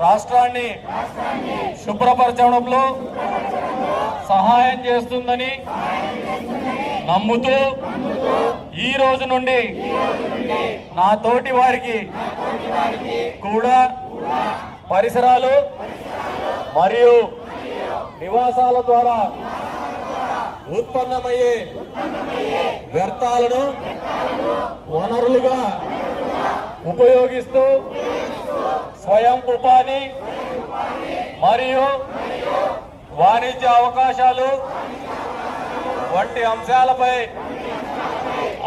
రాష్ట్రాన్ని శుభ్రపరచడంలో సహాయం చేస్తుందని నమ్ముతూ ఈ రోజు నుండి నా తోటి వారికి కూడా పరిసరాలు మరియు నివాసాల ద్వారా ఉత్పన్నమయ్యే వ్యర్థాలను వనరులుగా ఉపయోగిస్తూ స్వయం ఉపాధి మరియు వాణిజ్య అవకాశాలు వంటి అంశాలపై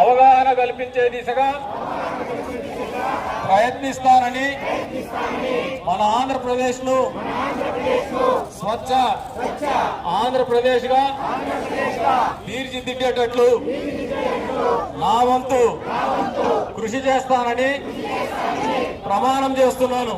అవగాహన కల్పించే దిశగా ప్రయత్నిస్తానని మన ఆంధ్రప్రదేశ్ను స్వచ్ఛ ఆంధ్రప్రదేశ్గా తీర్చిదిద్దేటట్లు నా వంతు కృషి చేస్తానని ప్రమాణం చేస్తున్నాను.